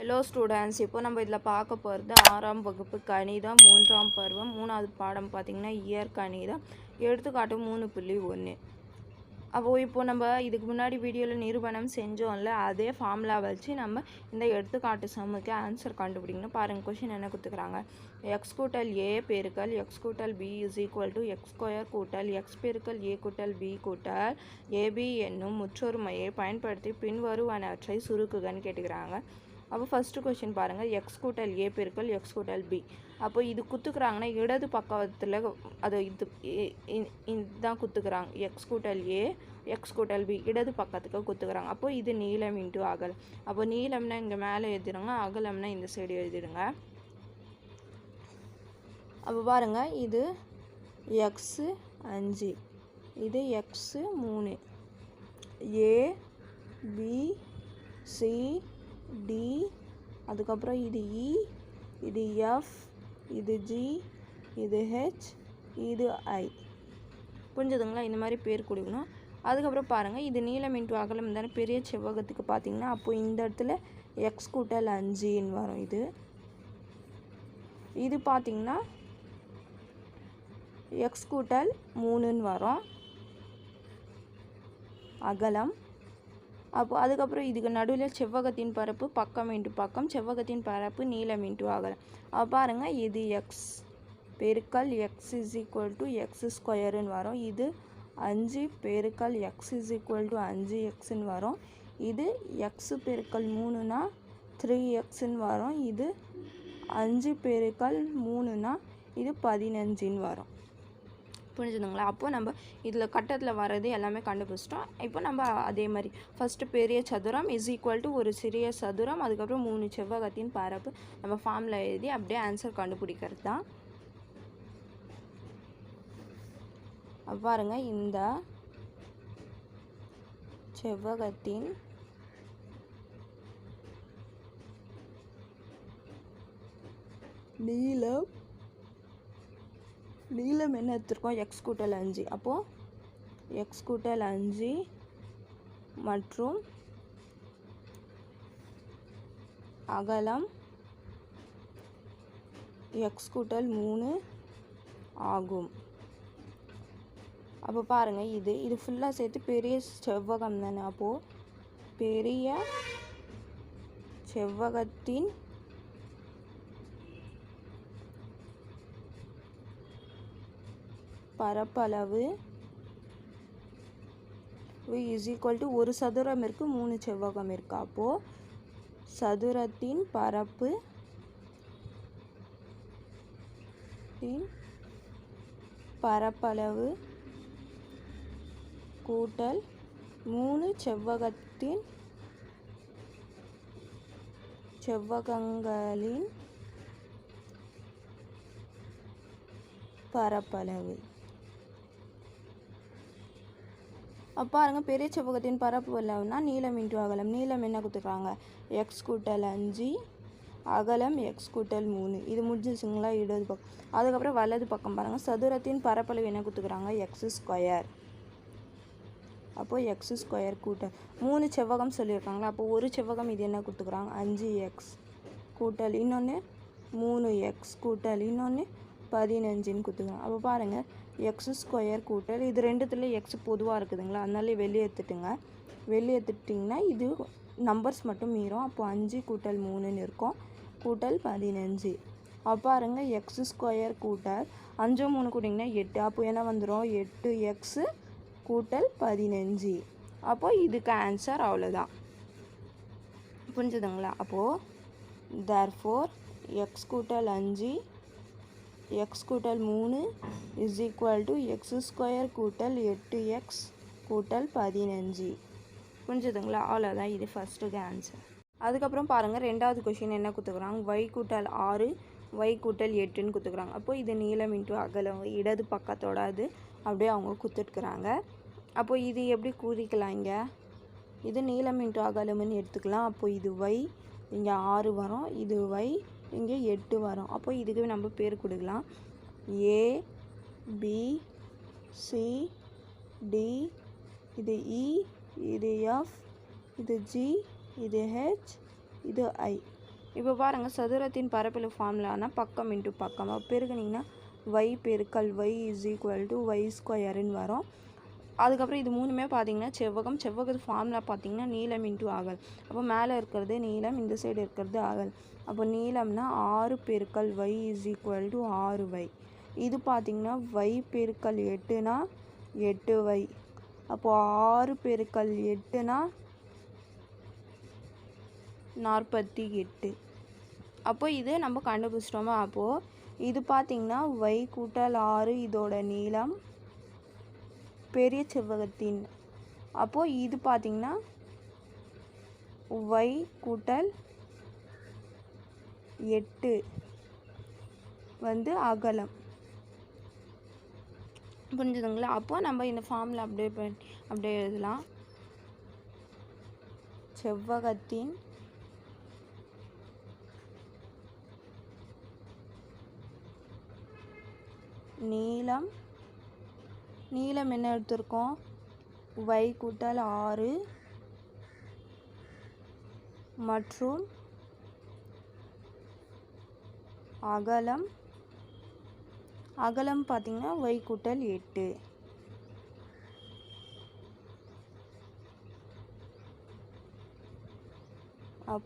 Hello students இப்போ நம்ம இதில் பார்க்க போகிறது ஆறாம் வகுப்பு கணிதம் மூன்றாம் பருவம் மூணாவது பாடம் பார்த்திங்கன்னா இயற் கணிதம் எடுத்துக்காட்டு மூணு புள்ளி ஒன்று அப்போது இப்போது நம்ம இதுக்கு முன்னாடி வீடியோவில் நிரூபணம் செஞ்சோம்ல அதே ஃபார்முலா வச்சு நம்ம இந்த எடுத்துக்காட்டு சம்முக்கு ஆன்சர் கண்டுபிடிக்கணும். பாருங்கள் கொஷின் என்ன கொடுத்துக்கிறாங்க? எக்ஸ் கூட்டல் ஏ பெருக்கல் எக்ஸ் கூட்டல் B is equal to X square கூட்டல் எக்ஸ் பெருக்கல் ஏ கூட்டல் பி கூட்டல் ஏபி என்னும் முற்றொருமையை பயன்படுத்தி பின்வருவனவற்றை சுருக்குகன்னு கேட்டுக்கிறாங்க. அப்போ ஃபஸ்ட்டு கொஷின் பாருங்கள் எக்ஸ் கூட்டல் ஏ பெருக்கல் எக்ஸ் கூட்டல் பி அப்போ இது குத்துக்கிறாங்கன்னா இடது பக்கத்தில் அது இது இ- இதுதான் குத்துக்கிறாங்க. எக்ஸ் கூட்டல் ஏ எக்ஸ் கூட்டல் பி இடது பக்கத்துக்கு குத்துக்கிறாங்க. அப்போ இது நீளம் இன்ட்டு அகல் அப்போ நீளம்னா இங்கே மேலே எழுதிடுங்க. அகலம்னா இந்த சைடு எழுதிடுங்க. அப்போ பாருங்கள் இது எக்ஸு அஞ்சு. இது எக்ஸு மூணு. ஏ பி சி டி அதுக்கப்புறம் இது இ இது எஃப் இது ஜி இது ஹெச் இது ஐ. புரிஞ்சுதுங்களா? இந்த மாதிரி பேர் கொடுக்கணும். அதுக்கப்புறம் பாருங்கள் இது நீளம் இன்ட்டு அகலம் தானே பெரிய செவ்வகத்துக்கு பார்த்தீங்கன்னா அப்போது இந்த இடத்துல எக்ஸ் கூட்டல் அஞ்சுன்னு வரும் இது. இது பார்த்தீங்கன்னா எக்ஸ் கூட்டல் மூணுன்னு வரும். அகலம். அப்போ அதுக்கப்புறம் இதுக்கு நடுவில் செவ்வகத்தின் பரப்பு பக்கம் இன்ட்டு பக்கம் செவ்வகத்தின் பரப்பு நீளம் இன்ட்டு அகலம். அப்போ பாருங்கள் இது எக்ஸ் பெருக்கல் X is equal to X ஸ்கொயருன்னு வரும். இது அஞ்சு பெருக்கல் எக்ஸ் இஸ் ஈக்குவல் டு அஞ்சு எக்ஸ்ன்னு வரும். இது எக்ஸு பெருக்கல் மூணுனா த்ரீ எக்ஸ்ன்னு வரும். இது அஞ்சு பெருக்கல் மூணுனா இது பதினஞ்சுன்னு வரும். புரிஞ்சுதுங்களா? அப்போ நம்ம இதில் கட்டத்தில் வர்றது எல்லாமே கண்டுபிடிச்சிட்டோம். இப்போ நம்ம அதே மாதிரி ஃபஸ்ட்டு பெரிய சதுரம் இஸ் ஈக்குவல் டு ஒரு சிறிய சதுரம் அதுக்கப்புறம் மூணு செவ்வகத்தின் பரப்பு நம்ம ஃபார்மில் எழுதி அப்படியே ஆன்சர் கண்டுபிடிக்கிறது தான். அப்ப பாருங்க இந்த செவ்வகத்தின் நீளம் நீளம் என்ன எடுத்திருக்கோம்? எக்ஸ் கூட்டல் அஞ்சு. அப்போது எக்ஸ் கூட்டல் அஞ்சு மற்றும் அகலம் எக்ஸ் கூட்டல் மூணு ஆகும். அப்போ பாருங்கள் இது இது ஃபுல்லாக சேர்த்து பெரிய செவ்வகம் தானே. அப்போது பெரிய செவ்வகத்தின் பரப்பளவு இஸ் ஈக்குவல் டு ஒரு சதுரம் இருக்குது மூணு செவ்வகம் இருக்கு. அப்போது சதுரத்தின் பரப்பு பரப்பளவு கூட்டல் மூணு செவ்வகத்தின் செவ்வகங்களின் பரப்பளவு. அப்போ பாருங்க பெரிய செவ்வகத்தின் பரப்பு வல்லம்னா நீளம் இன்ட்டு அகலம். நீளம் என்ன கொடுத்துருக்காங்க? எக்ஸ் கூட்டல் அஞ்சு அகலம் எக்ஸ் கூட்டல் மூணு. இது முடிஞ்சிச்சுங்களா இடது பக்கம். அதுக்கப்புறம் வலது பக்கம் பாருங்கள் சதுரத்தின் பரப்பளவு என்ன கொடுத்துக்கிறாங்க எக்ஸ் ஸ்கொயர் அப்போது எக்ஸ் ஸ்கொயர் கூட்டல் மூணு செவ்வகம் சொல்லியிருக்காங்களா? அப்போ ஒரு செவ்வகம் இது என்ன கொடுத்துக்கிறாங்க அஞ்சு எக்ஸ் கூட்டல் இன்னொன்று மூணு எக்ஸ் கூட்டல் இன்னொன்று பதினஞ்சுன்னு கொடுத்துக்கலாம் அப்போ பாருங்கள் எக்ஸ் ஸ்கொயர் கூட்டல் இது ரெண்டுத்துல எக்ஸ் பொதுவாக இருக்குதுங்களா? அதனால வெளியே எடுத்துட்டுங்க. வெளியே எடுத்துட்டிங்கன்னா இது நம்பர்ஸ் மட்டும் மீறும். அப்போ அஞ்சு கூட்டல் மூணுன்னு இருக்கும். கூட்டல் பதினஞ்சு. அப்போ பாருங்க எக்ஸ் ஸ்கொயர் கூட்டல் அஞ்சு மூணு கூட்டிங்கன்னா எட்டு. அப்போ என்ன வந்துடும் எட்டு எக்ஸு கூட்டல் பதினஞ்சு. அப்போ இதுக்கு ஆன்சர் அவ்வளோதான் புரிஞ்சுதுங்களா? அப்போது தேர்ஃபோர் எக்ஸ் கூட்டல் அஞ்சு எக்ஸ் கூட்டல் மூணு is equal to X square கூட்டல் எட்டு எக்ஸ் கூட்டல் பதினஞ்சு. புரிஞ்சுதுங்களா? அவ்வளோதான் இது ஃபஸ்ட்டுக்கு ஆன்சர் அதுக்கப்புறம் பாருங்கள் ரெண்டாவது கொஷின் என்ன கொடுத்துக்குறாங்க ஒய் கூட்டல் ஆறு ஒய் கூட்டல் எட்டுன்னு கொடுத்துக்குறாங்க அப்போ இது நீளம் இன்ட்டு அகலம் இடது பக்கத்தோட அது அப்படியே அவங்க கொடுத்துட்ருக்குறாங்க அப்போ இது எப்படி கூறிக்கலாம் இங்கே? இது நீளம் இன்ட்டு அகலம்னு எடுத்துக்கலாம். அப்போ இது ஒய் இங்கே ஆறு வரும். இது ஒய் இங்கே எட்டு வரும். அப்போ இதுக்கு நம்ம பேர் கொடுக்கலாம். ஏ பி சி டி இது இ இது எஃப் இது ஜி இது ஹெச் இது ஐ இப்போ பாருங்கள் சதுரத்தின் பரப்பில் ஃபார்முலானா பக்கம் இன்ட்டு பக்கம். அப்போ பெருக்குனிங்கன்னா ஒய் பெருக்கல் Y is equal to Y ஸ்கொயருன்னு வரும். அதுக்கப்புறம் இது மூணுமே பார்த்தீங்கன்னா செவ்வகம். செவ்வகத்து ஃபார்மில் பார்த்தீங்கன்னா நீளம் இன்ட்டு ஆகல். அப்போ மேலே இருக்கிறது நீளம் இந்த சைடு இருக்கிறது ஆகல். அப்போ நீளம்னா ஆறு பெருக்கல் வை இஸ் ஈக்குவல் டு ஆறு வை இது பார்த்திங்கன்னா வை பெருக்கல் எட்டுனா எட்டு வை அப்போது ஆறு பெருக்கல் எட்டுனா நாற்பத்தி எட்டு. அப்போ இது நம்ம கண்டுபிடிச்சிட்டோமா? அப்போது இது பார்த்திங்கன்னா வை கூட்டல் ஆறு இதோட நீளம் பெரிய செவ்வகத்தின். அப்போது இது பார்த்திங்கன்னா ஒய் கூட்டல் எட்டு வந்து அகலம். புரிஞ்சுதுங்களா? அப்போ நம்ம இந்த ஃபார்மில் அப்படியே பண்ணி அப்படியே எழுதலாம். செவ்வகத்தின் நீளம் நீளம் என்ன எடுத்திருக்கோம்? Y கூட்டல் ஆறு மற்றும் அகலம். அகலம் பார்த்திங்கன்னா y கூட்டல் எட்டு.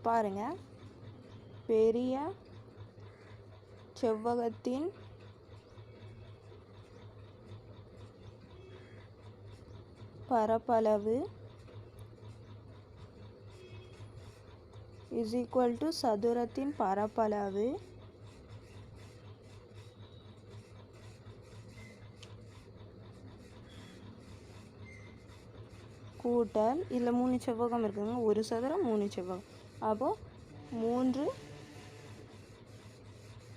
பாருங்க. பெரிய செவ்வகத்தின் பரப்பளவு இஸ் ஈக்குவல் டு சதுரத்தின் பரப்பளவு கூட்டல் இதில் மூணு செவ்வகம் இருக்குதுங்க ஒரு சதுரம் மூணு செவ்வகம். அப்போது மூன்று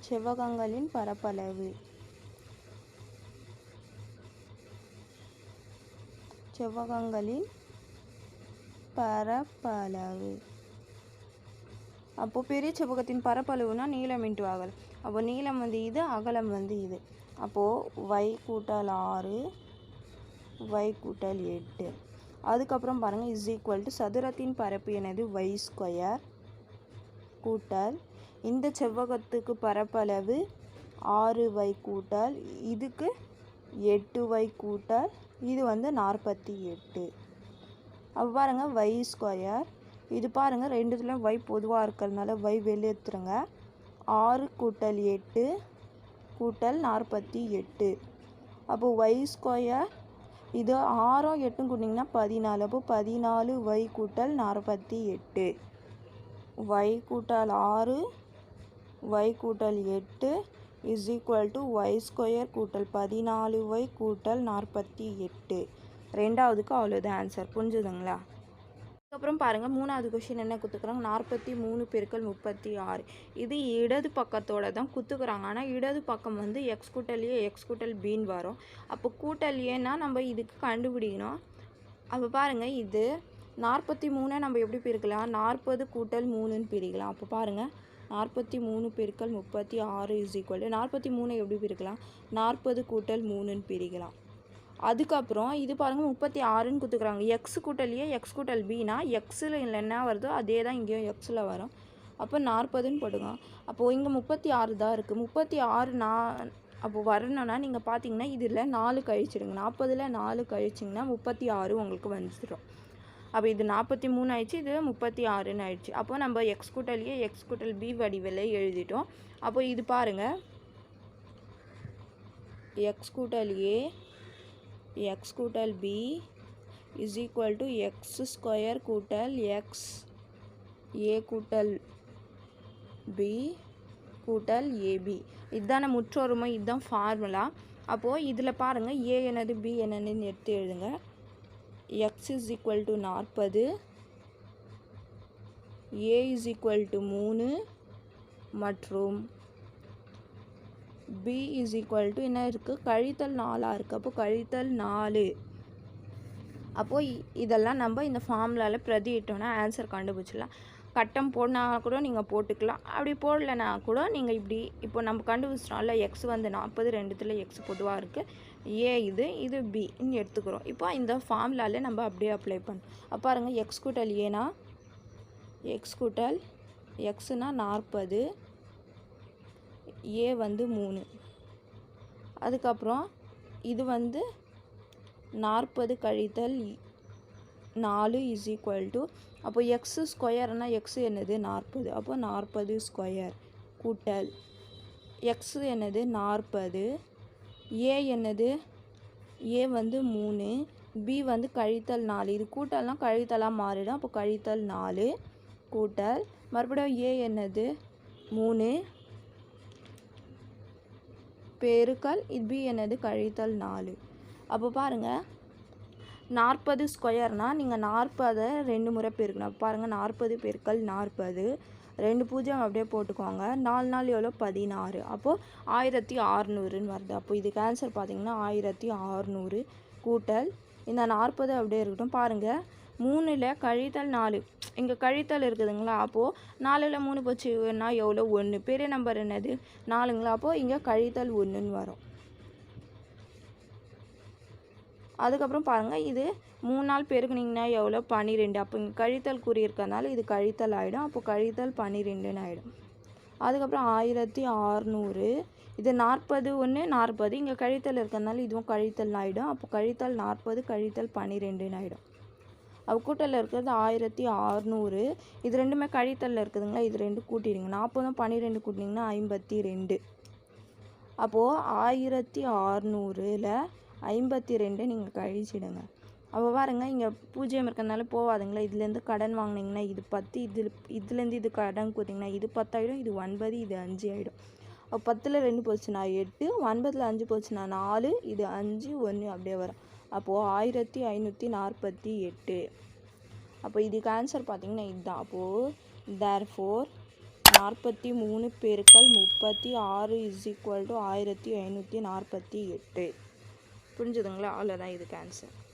செவ்வகங்களின் பரப்பளவு. செவ்வகங்களின் பரப்பளவு. அப்போது பெரிய செவ்வகத்தின் பரப்பளவுனா நீளம் இன்ட்டு அகலம். அப்போ நீளம் வந்து இது அகலம் வந்து இது. அப்போது வை கூட்டல் ஆறு வை கூட்டல் எட்டு. அதுக்கப்புறம் பாருங்கள் இஸ் ஈக்குவல் டு சதுரத்தின் பரப்பு எனது வை ஸ்கொயர் கூட்டல் இந்த செவ்வகத்துக்கு பரப்பளவு ஆறு வை கூட்டல் இதுக்கு எட்டு வை கூட்டல் இது வந்து நாற்பத்தி எட்டு. அப்போ பாருங்கள் வை ஸ்கொயர் இது பாருங்கள் ரெண்டுத்துலேயும் வை பொதுவாக இருக்கிறதுனால வை வெளியேற்றுருங்க ஆறு கூட்டல் எட்டு கூட்டல் நாற்பத்தி எட்டு. அப்போ y ஸ்கொயர் இது ஆறும் எட்டும் கூட்டிங்கன்னா பதினாலு. அப்போ பதினாலு வை கூட்டல் நாற்பத்தி எட்டு. வை கூட்டல் ஆறு வை கூட்டல் எட்டு is equal to Y square கூட்டல் பதினாலு ஒய் கூட்டல் நாற்பத்தி எட்டு. ரெண்டாவதுக்கு அவ்வளோதான் ஆன்சர் புரிஞ்சுதுங்களா? அதுக்கப்புறம் பாருங்கள் மூணாவது கொஷின் என்ன குத்துக்கிறாங்க நாற்பத்தி மூணு பெருக்கள் முப்பத்தி ஆறு. இது இடது பக்கத்தோட தான் குத்துக்கிறாங்க. ஆனால் இடது பக்கம் வந்து எக்ஸ் கூட்டல் ஏ எக்ஸ் கூட்டல் பின்னு வரும். அப்போ கூட்டல் ஏன்னா நம்ம இதுக்கு கண்டுபிடிக்கணும். அப்போ பாருங்கள் இது நாற்பத்தி மூணை நம்ம எப்படி பிரிக்கலாம்? நாற்பது கூட்டல் மூணுன்னு பிரிக்கலாம். அப்போ பாருங்கள் நாற்பத்தி மூணு பெருக்கல் முப்பத்தி ஆறு இஸ் ஈக்குவல் நாற்பத்தி மூணை எப்படி பிரிக்கலாம்? நாற்பது கூட்டல் மூணுன்னு பிரிக்கலாம். அதுக்கப்புறம் இது பாருங்கள் முப்பத்தி ஆறுன்னு கொடுத்துக்குறாங்க. எக்ஸ் கூட்டல்லையே எக்ஸ் கூட்டல் பினா எக்ஸில் என்ன வருதோ அதே தான் இங்கேயும் எக்ஸில் வரும். அப்போ நாற்பதுன்னு போடுங்க. அப்போது இங்கே முப்பத்தி ஆறு தான் இருக்குது முப்பத்தி ஆறு நா அப்போ வரணும்னா நீங்கள் பார்த்தீங்கன்னா இதில் நாலு கழிச்சிடுங்க. நாற்பதில் நாலு கழிச்சிங்கன்னா முப்பத்தி ஆறு உங்களுக்கு வந்துடும் அப்போ இது நாற்பத்தி மூணு ஆயிடுச்சு இது முப்பத்தி ஆறுன்னு ஆயிடுச்சு. அப்போ நம்ம எக்ஸ் கூட்டலையே எக்ஸ் கூட்டல் பி வடிவில் எழுதிட்டோம். அப்போ இது பாருங்கள் எக்ஸ் கூட்டல் ஏ எக்ஸ் கூட்டல் B is equal to X square கூட்டல் எக்ஸ் ஏ கூட்டல் பி கூட்டல் ஏபி இதுதான முற்றொருமை இதுதான் ஃபார்முலா அப்போது இதில் பாருங்கள் ஏ என்னது பி என்னன்னு எடுத்து எழுதுங்க. எக்ஸ் இஸ் ஈக்குவல் டு நாற்பது. ஏ இஸ் ஈக்குவல் டு மூணு. மற்றும் பி இஸ் ஈக்குவல் டு என்ன இருக்குது கழித்தல் நாலாக இருக்குது அப்போ கழித்தல் நாலு. அப்போது இதெல்லாம் நம்ம இந்த ஃபார்முலாவில் பிரதியிட்டோம்னா ஆன்சர் கண்டுபிடிச்சிடலாம். கட்டம் போடனா கூட நீங்கள் போட்டுக்கலாம். அப்படி போடலைன்னா கூட நீங்கள் இப்படி இப்போ நம்ம கண்டுபிடிச்சிட்டோம்ல எக்ஸ் வந்து நாற்பது ரெண்டுத்தில் எக்ஸ் பொதுவாக இருக்குது ஏ இது இது பின்னு எடுத்துக்கிறோம். இப்போ இந்த ஃபார்முலாவில் நம்ம அப்படியே அப்ளை பண்ணோம் அப்போ பாருங்கள் எக்ஸ் கூட்டல் ஏனா எக்ஸ் கூட்டல் எக்ஸுனா நாற்பது ஏ வந்து மூணு. அதுக்கப்புறம் இது வந்து நாற்பது கழித்தல் நாலு இஸ் ஈக்குவல் டு அப்போ எக்ஸு ஸ்கொயர்னால் எக்ஸு என்னது? நாற்பது. அப்போ நாற்பது ஸ்கொயர் கூட்டல் எக்ஸு என்னது? நாற்பது. ஏ என்னது? ஏ வந்து மூணு பி வந்து கழித்தல் நாலு. இது கூட்டல்னால் கழித்தலாக மாறிடும். அப்போ கழித்தல் நாலு கூட்டல். மறுபடியும் ஏ என்னது? மூணு. பெருக்கல் இது பி என்னது? கழித்தல் நாலு. அப்போ பாருங்கள் நாற்பது ஸ்கொயர்னால் நீங்கள் நாற்பதை ரெண்டு முறை பெருக்கணும். பாருங்கள் நாற்பது பெருக்கல் நாற்பது. ரெண்டு பூஜ்ஜியம் அப்படியே போட்டுக்கோங்க. நாலு நாள் எவ்வளோ? பதினாறு. அப்போது ஆயிரத்தி ஆறுநூறுன்னு வருது. அப்போ இதுக்கு ஆன்சர் பார்த்திங்கன்னா ஆயிரத்தி ஆறுநூறு கூட்டல். இந்த நாற்பது அப்படியே இருக்கட்டும். பாருங்கள் மூணில் கழித்தல் நாலு. இங்கே கழித்தல் இருக்குதுங்களா? அப்போது நாலில் மூணு போச்சுன்னா எவ்வளோ? ஒன்று பெரிய நம்பர் என்னது? நாலுங்களா? அப்போது இங்கே கழித்தல் ஒன்றுன்னு வரும். அதுக்கப்புறம் பாருங்கள் இது மூணு நாள் பெருக்குனிங்கன்னா எவ்வளோ பன்னிரெண்டு அப்போ இங்கே கழித்தல் குறி இது கழித்தல் ஆகிடும் அப்போ கழித்தல் பன்னிரெண்டுன்னு ஆகிடும் அதுக்கப்புறம் ஆயிரத்தி ஆறுநூறு. இது நாற்பது ஒன்று நாற்பது. இங்கே கழித்தல் இருக்கிறதுனால இதுவும் கழித்தல் ஆகிடும் அப்போ கழித்தல் நாற்பது கழித்தல் பன்னிரெண்டுன்னு ஆகிடும் அப்போ கூட்டலில் இருக்கிறது ஆயிரத்தி ஆறுநூறு. இது ரெண்டுமே கழித்தலில் இருக்குதுங்களா? இது ரெண்டு கூட்டிடுங்க. நாற்பதும் பன்னிரெண்டு கூட்டினிங்கன்னா ஐம்பத்தி ரெண்டு. அப்போது ஆயிரத்தி ஆறுநூறில் ஐம்பத்தி ரெண்டு நீங்கள் கழிச்சிடுங்க. அப்போ பாருங்க இங்கே பூஜ்ஜியம் இருக்கிறதுனால போகாதுங்களா இதுலேருந்து கடன் வாங்கினீங்கன்னா இது பத்து இதில் இதுலேருந்து இது கடன் கொடுத்தீங்கன்னா இது பத்தாயிடும் இது ஒன்பது இது அஞ்சு ஆகிடும் அப்போ பத்தில் ரெண்டு போச்சுன்னா எட்டு ஒன்பதில் அஞ்சு போச்சுன்னா நாலு இது அஞ்சு ஒன்று அப்படியே வரும். அப்போது ஆயிரத்தி ஐநூற்றி நாற்பத்தி எட்டு. அப்போ இதுக்கு ஆன்சர் பார்த்தீங்கன்னா இதுதான். அப்போது தேர் ஃபோர் நாற்பத்தி மூணு பெருக்கள் முப்பத்தி ஆறு இஸ் ஈக்குவல் டு ஆயிரத்தி ஐநூற்றி நாற்பத்தி எட்டு. புரிஞ்சுதுங்களா? அவ்வளோதான் இதுக்கு ஆன்சர்